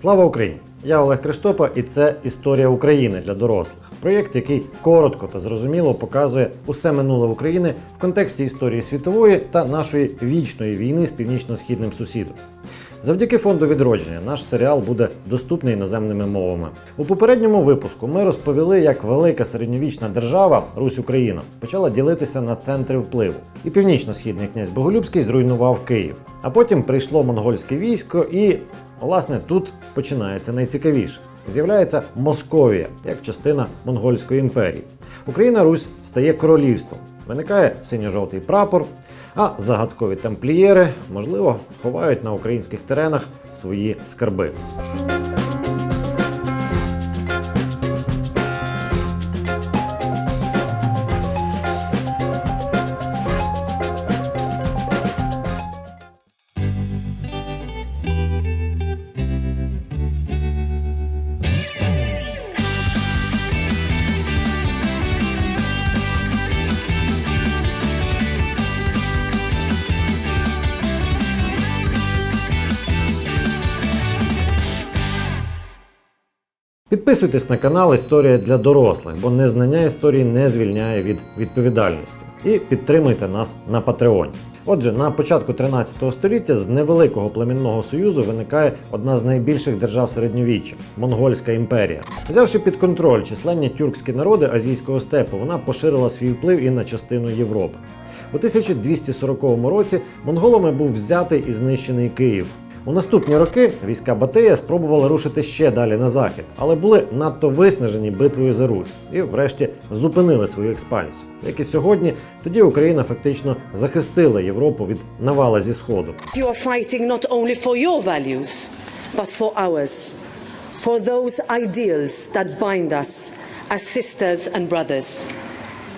Слава Україні! Я Олег Криштопа, і це історія України для дорослих. Проєкт, який коротко та зрозуміло показує усе минуле України в контексті історії світової та нашої вічної війни з північно-східним сусідом. Завдяки фонду відродження наш серіал буде доступний іноземними мовами. У попередньому випуску ми розповіли, як велика середньовічна держава Русь Україна почала ділитися на центри впливу, і північно-східний князь Боголюбський зруйнував Київ. А потім прийшло монгольське військо, і власне тут починається найцікавіше. З'являється Московія як частина монгольської імперії. Україна Русь стає королівством. Виникає синьо-жовтий прапор, а загадкові тамплієри, можливо, ховають на українських теренах свої скарби. Підписуйтесь на канал Історія для дорослих, бо незнання історії не звільняє від відповідальності. І підтримуйте нас на Патреоні. Отже, на початку 13 століття з невеликого племінного союзу виникає одна з найбільших держав середньовіччя Монгольська імперія. Взявши під контроль численні тюркські народи азійського степу, вона поширила свій вплив і на частину Європи. У 1240 році монголами був взятий і знищений Київ. У наступні роки війська Батия спробували рушити ще далі на захід, але були надто виснажені битвою за Русь і, врешті, зупинили свою експансію. Як і сьогодні, тоді Україна фактично захистила Європу від навала зі сходу. You are fighting not only for your.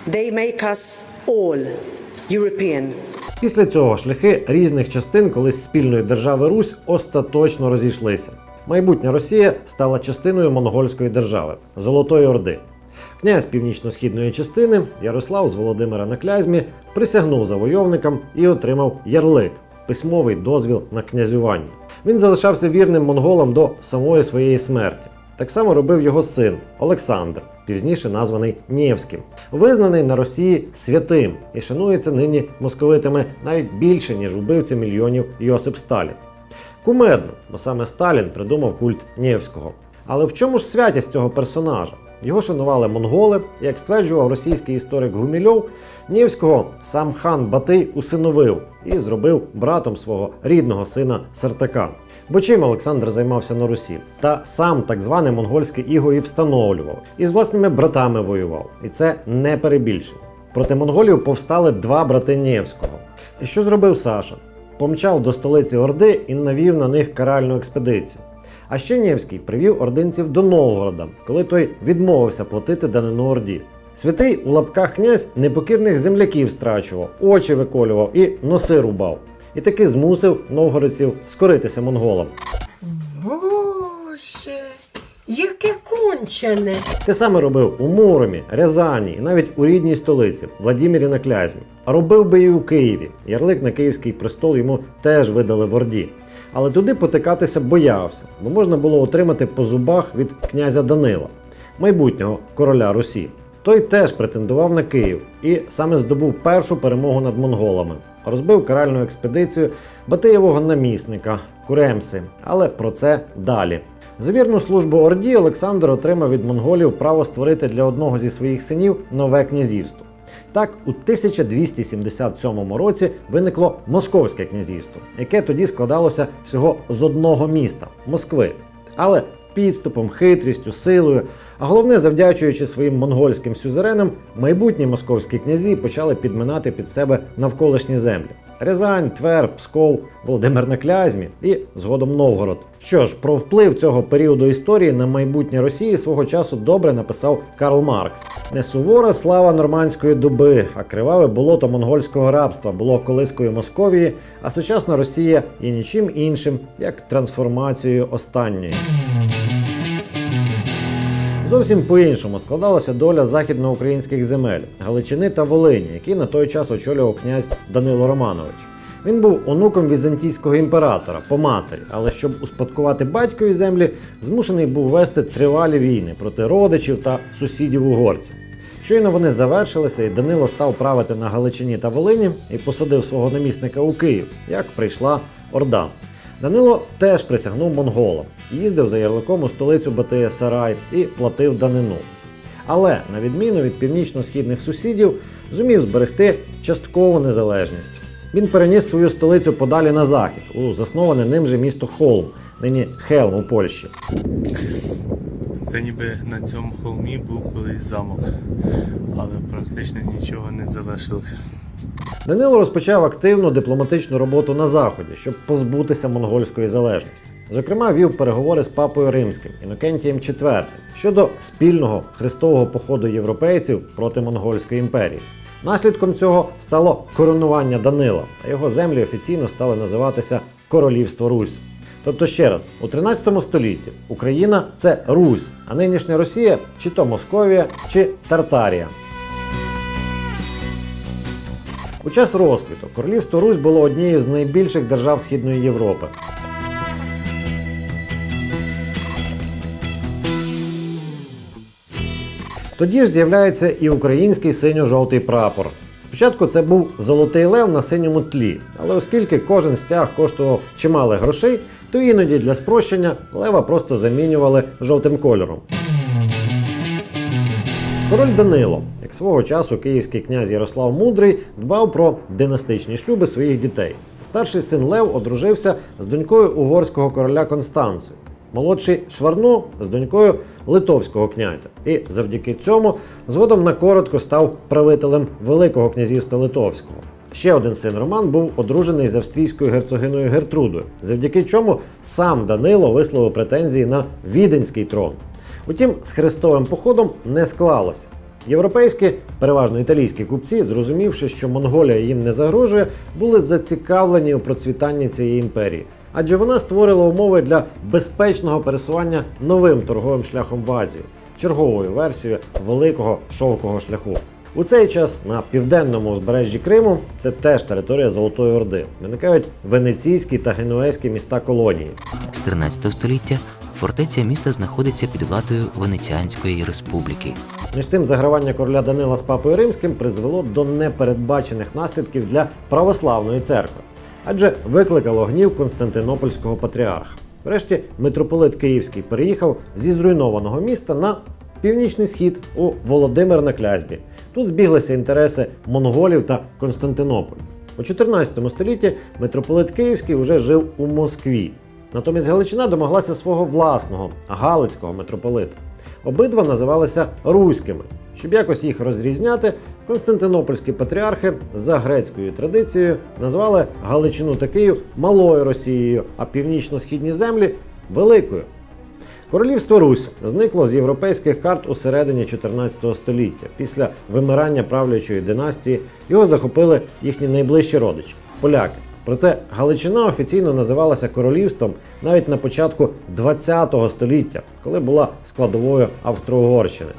They make us all European. Після цього шляхи різних частин колись спільної держави Русь остаточно розійшлися. Майбутня Росія стала частиною монгольської держави Золотої Орди. Князь північно-східної частини Ярослав з Володимира на Клязьмі присягнув завойовникам і отримав ярлик письмовий дозвіл на князювання. Він залишався вірним монголам до самої своєї смерті. Так само робив його син Олександр, пізніше названий Нєвським, визнаний на Росії святим і шанується нині московитами навіть більше, ніж убивця мільйонів Йосип Сталін. Кумедно, бо саме Сталін придумав культ Нєвського. Але в чому ж святість цього персонажа? Його шанували монголи, як стверджував російський історик Гумільов, Нєвського сам хан Батий усиновив і зробив братом свого рідного сина Сартака. Бо чим Олександр займався на Русі? Та сам так зване монгольське іго і встановлював, і з власними братами воював. І це не перебільшення. Проти монголів повстали два брати Нєвського. І що зробив Саша? Помчав до столиці Орди і навів на них каральну експедицію. А ще Нєвський привів ординців до Новгорода, коли той відмовився платити данину Орді. Святий у лапках князь непокірних земляків страчував, очі виколював і носи рубав. І таки змусив новгородців скоритися монголам. Боже, яке кончене. Те саме робив у Муромі, Рязані і навіть у рідній столиці Владімірі на Клязьмі. А робив би і у Києві. Ярлик на київський престол йому теж видали в Орді. Але туди потикатися боявся, бо можна було отримати по зубах від князя Данила, майбутнього короля Русі. Той теж претендував на Київ і саме здобув першу перемогу над монголами. Розбив каральну експедицію Батиєвого намісника Куремси, але про це далі. За вірну службу Орді Олександр отримав від монголів право створити для одного зі своїх синів нове князівство. Так, у 1277 році виникло Московське князівство, яке тоді складалося всього з одного міста Москви. Але підступом, хитрістю, силою, а головне, завдячуючи своїм монгольським сюзеренам, майбутні московські князі почали підминати під себе навколишні землі. Рязань, Твер, Псков, Володимир на Клязьмі і згодом Новгород. Що ж, про вплив цього періоду історії на майбутнє Росії свого часу добре написав Карл Маркс. Не сувора слава нормандської доби, а криваве болото монгольського рабства було колискою Московії, а сучасна Росія є нічим іншим, як трансформацією останньої. Зовсім по-іншому складалася доля західноукраїнських земель Галичини та Волині, які на той час очолював князь Данило Романович. Він був онуком візантійського імператора по матері, але щоб успадкувати батькові землі, змушений був вести тривалі війни проти родичів та сусідів угорців. Щойно вони завершилися, і Данило став правити на Галичині та Волині і посадив свого намісника у Київ, як прийшла Орда. Данило теж присягнув монголам, їздив за ярликом у столицю Батия Сарай і платив данину. Але, на відміну від північно-східних сусідів, зумів зберегти часткову незалежність. Він переніс свою столицю подалі на захід, у засноване ним же місто Холм, нині Хелм у Польщі. Це ніби на цьому холмі був колись замок, але практично нічого не залишилося. Данило розпочав активну дипломатичну роботу на заході, щоб позбутися монгольської залежності. Зокрема, вів переговори з папою римським Інокентієм IV щодо спільного хрестового походу європейців проти монгольської імперії. Наслідком цього стало коронування Данила, а його землі офіційно стали називатися Королівство Русь. Тобто, ще раз, у 13 столітті Україна це Русь, а нинішня Росія чи то Московія, чи Тартарія. У час розквіту королівство Русь було однією з найбільших держав Східної Європи. Тоді ж з'являється і український синьо-жовтий прапор. Спочатку це був золотий лев на синьому тлі, але оскільки кожен стяг коштував чимало грошей, то іноді для спрощення лева просто замінювали жовтим кольором. Король Данило, як свого часу київський князь Ярослав Мудрий, дбав про династичні шлюби своїх дітей. Старший син Лев одружився з донькою угорського короля Констанцію, молодший Шварно з донькою литовського князя. І завдяки цьому згодом на коротко став правителем Великого князівства Литовського. Ще один син Роман був одружений з австрійською герцогиною Гертрудою, завдяки чому сам Данило висловив претензії на віденський трон. Утім, з хрестовим походом не склалося. Європейські, переважно італійські купці, зрозумівши, що Монголія їм не загрожує, були зацікавлені у процвітанні цієї імперії, адже вона створила умови для безпечного пересування новим торговим шляхом в Азію, черговою версією великого шовкового шляху. У цей час на південному узбережжі Криму це теж територія Золотої Орди. Виникають венеційські та генуезькі міста колонії. З 13 століття фортеця міста знаходиться під владою Венеціанської республіки. Між тим, загравання короля Данила з папою римським призвело до непередбачених наслідків для православної церкви, адже викликало гнів Константинопольського патріарха. Врешті митрополит Київський переїхав зі зруйнованого міста на північний схід у Володимир на Клязьбі. Тут збіглися інтереси монголів та Константинополя. У 14 столітті митрополит Київський уже жив у Москві. Натомість Галичина домоглася свого власного Галицького митрополита. Обидва називалися руськими. Щоб якось їх розрізняти, константинопольські патріархи за грецькою традицією назвали Галичину та Київ малою Росією, а північно-східні землі великою. Королівство Русь зникло з європейських карт у середині 14 століття. Після вимирання правлячої династії його захопили їхні найближчі родичі поляки. Проте Галичина офіційно називалася королівством навіть на початку 20 століття, коли була складовою Австро-Угорщини.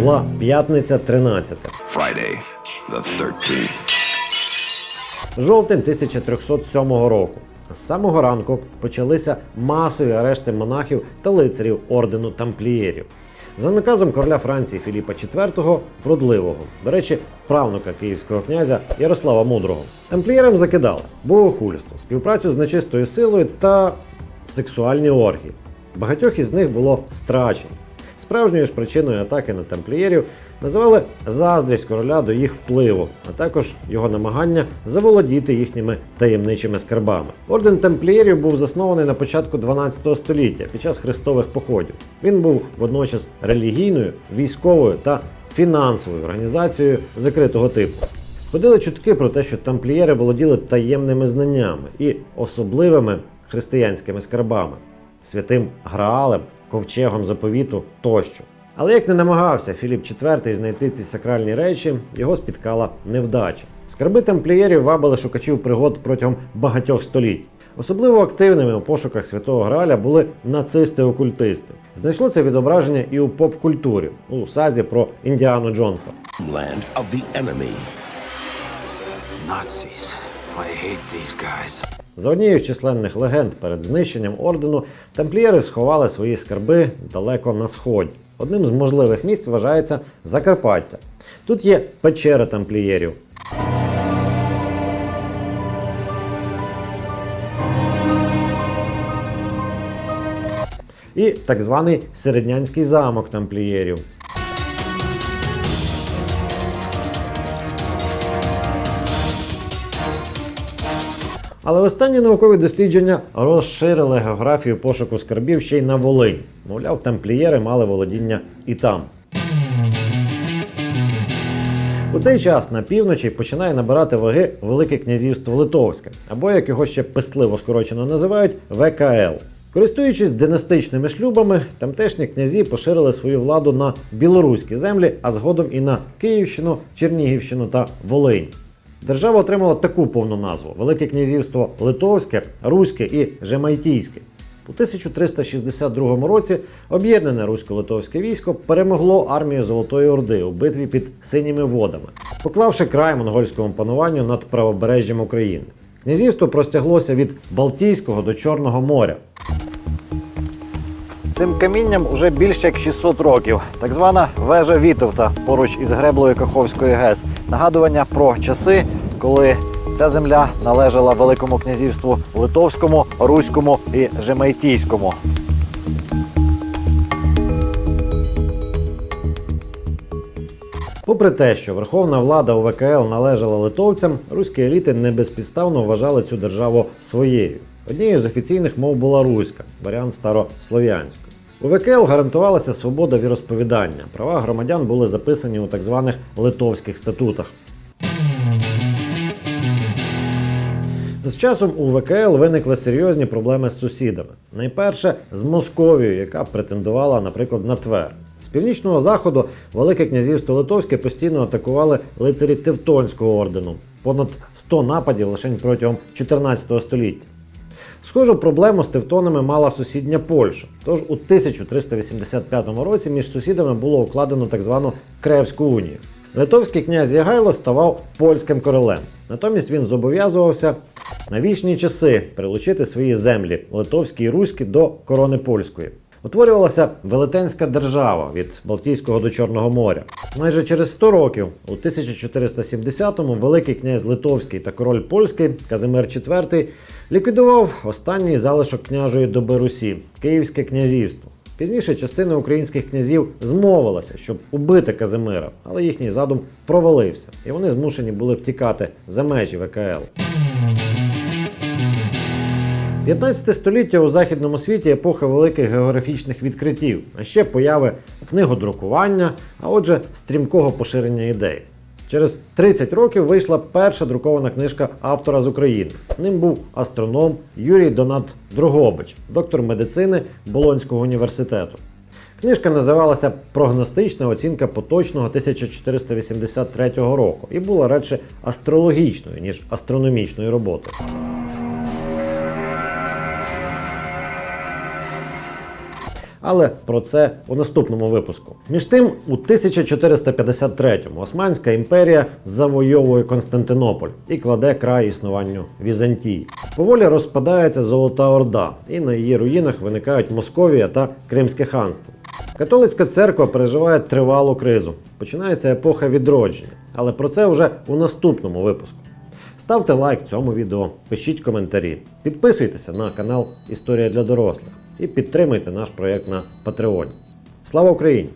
Була п'ятниця 13. Friday, the 13th. Жовтень 1307 року. З самого ранку почалися масові арешти монахів та лицарів ордену тамплієрів. За наказом короля Франції Філіпа IV Вродливого, до речі, правнука київського князя Ярослава Мудрого. Тамплієрам закидали богохульство, співпрацю з нечистою силою та сексуальні оргії. Багатьох із них було страчено. Справжньою ж причиною атаки на тамплієрів називали заздрість короля до їх впливу, а також його намагання заволодіти їхніми таємничими скарбами. Орден тамплієрів був заснований на початку 12 століття під час хрестових походів. Він був водночас релігійною, військовою та фінансовою організацією закритого типу. Ходили чутки про те, що тамплієри володіли таємними знаннями і особливими християнськими скарбами, святим Граалем, ковчегом заповіту тощо. Але як не намагався Філіп IV знайти ці сакральні речі, його спіткала невдача. Скарби тамплієрів вабили шукачів пригод протягом багатьох століть. Особливо активними у пошуках святого Граля були нацисти-окультисти. Знайшло це відображення і у поп-культурі у сазі про Індіану Джонса. Land of the enemy. Nazis. I hate these guys. За однією з численних легенд перед знищенням ордену тамплієри сховали свої скарби далеко на сході. Одним з можливих місць вважається Закарпаття. Тут є печера тамплієрів. І так званий середнянський замок тамплієрів. Але останні наукові дослідження розширили географію пошуку скарбів ще й на Волинь. Мовляв, тамплієри мали володіння і там. У цей час на півночі починає набирати ваги Велике князівство Литовське, або як його ще пестливо скорочено називають ВКЛ. Користуючись династичними шлюбами, тамтешні князі поширили свою владу на білоруські землі, а згодом і на Київщину, Чернігівщину та Волинь. Держава отримала таку повну назву: Велике князівство Литовське, Руське і Жемайтійське. У 1362 році об'єднане русько-литовське військо перемогло армію Золотої Орди у битві під синіми водами, поклавши край монгольському пануванню над правобережжям України. Князівство простяглося від Балтійського до Чорного моря. Цим камінням уже більше як 600 років. Так звана вежа Вітовта поруч із греблею Каховської ГЕС. Нагадування про часи, коли ця земля належала Великому князівству Литовському, Руському і Жемайтійському. Попри те, що верховна влада у ВКЛ належала литовцям, руські еліти не безпідставно вважали цю державу своєю. Однією з офіційних мов була руська, варіант старослов'янської. У ВКЛ гарантувалася свобода віросповідання. Права громадян були записані у так званих литовських статутах. З часом у ВКЛ виникли серйозні проблеми з сусідами. Найперше з Московією, яка претендувала, наприклад, на Твер. З північного заходу Велике князівство Литовське постійно атакували лицарі Тевтонського ордену. Понад 100 нападів лише протягом 14 століття. Схожу проблему з тевтонами мала сусідня Польща. Тож у 1385 році між сусідами було укладено так звану Кревську унію. Литовський князь Ягайло ставав польським королем. Натомість він зобов'язувався на вічні часи прилучити свої землі литовські і руські до корони польської. Утворювалася велетенська держава від Балтійського до Чорного моря. Майже через 100 років, у 1470-му, Великий князь Литовський та король польський Казимир IV ліквідував останній залишок княжої доби Русі Київське князівство. Пізніше частина українських князів змовилася, щоб убити Казимира, але їхній задум провалився, і вони змушені були втікати за межі ВКЛ. 15 століття у західному світі епоха великих географічних відкриттів, а ще появи книгодрукування, а отже, стрімкого поширення ідей. Через 30 років вийшла перша друкована книжка автора з України. Ним був астроном Юрій Донат Дрогобич, доктор медицини Болонського університету. Книжка називалася Прогностична оцінка поточного 1483 року і була радше астрологічною, ніж астрономічною роботою. Але про це у наступному випуску. Між тим, у 1453-му Османська імперія завойовує Константинополь і кладе край існуванню Візантії. Поволі розпадається Золота Орда, і на її руїнах виникають Московія та Кримське ханство. Католицька церква переживає тривалу кризу. Починається епоха відродження, але про це вже у наступному випуску. Ставте лайк цьому відео, пишіть коментарі, підписуйтеся на канал Історія для дорослих і підтримайте наш проєкт на Патреоні. Слава Україні!